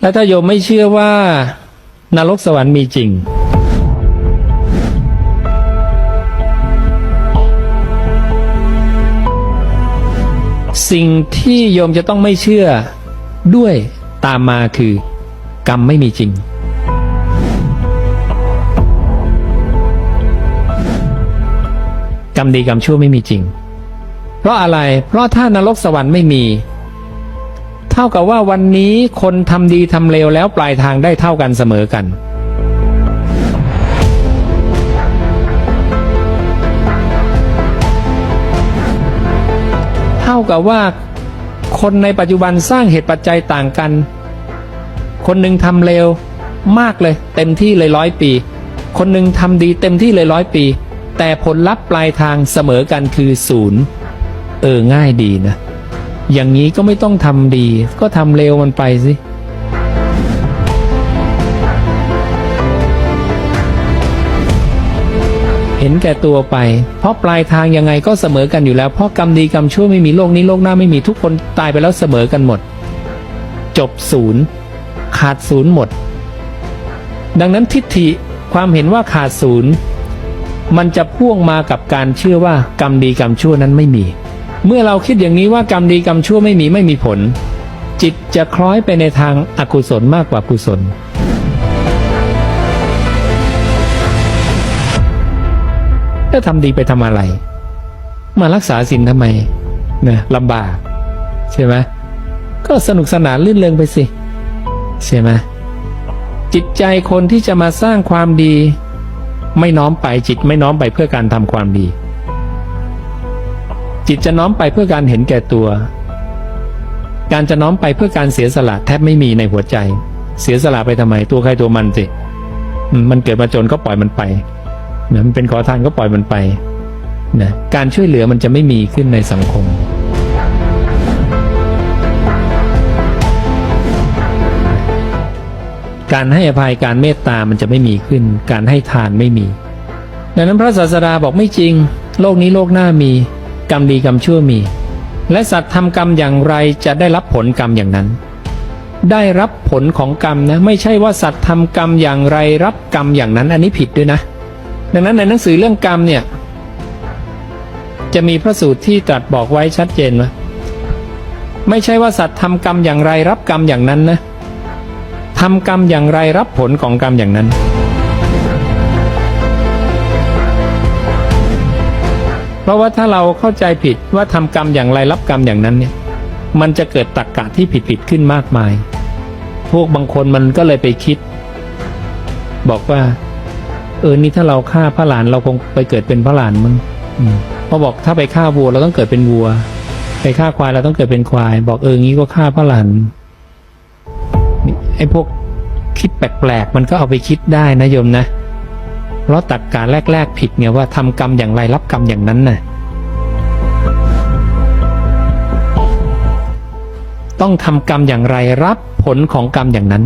แล้วถ้าโยมไม่เชื่อว่านรกสวรรค์มีจริง สิ่งที่โยมจะต้องไม่เชื่อด้วยตามมาคือกรรมไม่มีจริง กรรมดีกรรมชั่วไม่มีจริง เพราะอะไร เพราะถ้านรกสวรรค์ไม่มี ท่ากับว่าวันนี้คนทำดีทำเลวแล้วปลายทางได้เท่ากันเสมอกัน เท่ากับว่าคนในปัจจุบันสร้างเหตุปัจจัยต่างกัน คนหนึ่งทำเลวมากเลย เต็มที่เลยร้อยปี คนหนึ่งทำดีเต็มที่เลยร้อยปี แต่ผลลัพธ์ปลายทางเสมอกันคือศูนย์เออง่ายดีนะ อย่างนี้ก็ไม่ต้องทำดี ก็ทำเร็วมันไปสิเห็นแก่ตัวไป เพราะปลายทางยังไงก็เสมอกันอยู่แล้ว เพราะกรรมดีกรรมชั่วไม่มีโลกนี้โลกหน้าไม่มีทุกคนตายไปแล้วเสมอกันหมด จบศูนย์ขาดศูนย์หมด ดังนั้นทิฏฐิความเห็นว่าขาดศูนย์มันจะพ่วงมากับการเชื่อว่ากรรมดีกรรมชั่วนั้นไม่มี เมื่อเราคิดอย่างนี้ว่ากรรมดีกรรมชั่วไม่มีไม่มีผล จิตจะคล้อยไปในทางอากุศลมากกว่ากุศลแล้วทำดีไปทำอะไร มารักษาศีลทำไมเนี่ยลำบากใช่ไหมก็สนุกสนานลื่นเริงไปสิใช่ไหมจิตใจคนที่จะมาสร้างความดี ไม่น้อมไปจิตไม่น้อมไปเพื่อการทำความดี จิตจะน้อมไปเพื่อการเห็นแก่ตัว การจะน้อมไปเพื่อการเสียสละแทบไม่มีในหัวใจ เสียสละไปทำไมตัวใครตัวมันสิมมันเกิดมาจนก็ปล่อยมันไปนะมันเป็นขอทานก็ปล่อยมันไปนะการช่วยเหลือมันจะไม่มีขึ้นในสังคมการให้อภัยการเมตตามันจะไม่มีขึ้น การให้ทานไม่มี ดังนั้นพระศาสดาบอกไม่จริง โลกนี้โลกหน้ามี กรรมดีกรรมชั่วมี และสัตว์ทำกรรมอย่างไรจะได้รับผลกรรมอย่างนั้น ได้รับผลของกรรมนะไม่ใช่ว่าสัตว์ทำกรรมอย่างไรรับกรรมอย่างนั้น อันนี้ผิดด้วยนะ ดังนั้นในหนังสือเรื่องกรรมเนี่ยจะมีพระสูตรที่ตรัสบอกไว้ชัดเจนว่าไม่ใช่ว่าสัตว์ทำกรรมอย่างไรรับกรรมอย่างนั้นนะทำกรรมอย่างไรรับผลของกรรมอย่างนั้น ราะว่าถ้าเราเข้าใจผิดว่าทำกรรมอย่างไรรับกรรมอย่างนั้นเนี่ย มันจะเกิดตรรกกะที่ผิดๆขึ้นมากมาย พวกบางคนมันก็เลยไปคิด บอกว่า เออนี่ถ้าเราฆ่าพระหลานเราคงไปเกิดเป็นพระหลานมึงพอบอกถ้าไปฆ่าวัวเราต้องเกิดเป็นวัว ไปฆ่าควายเราต้องเกิดเป็นควาย บอกเอองี้ก็ฆ่าพระหลานไอ้พวกคิดแปลกๆมันก็เอาไปคิดได้นะโยมนะ เพราะตักการแรก ๆ ผิดไงว่าทำกรรมอย่างไรรับกรรมอย่างนั้นน่ะต้องทำกรรมอย่างไรรับผลของกรรมอย่างนั้น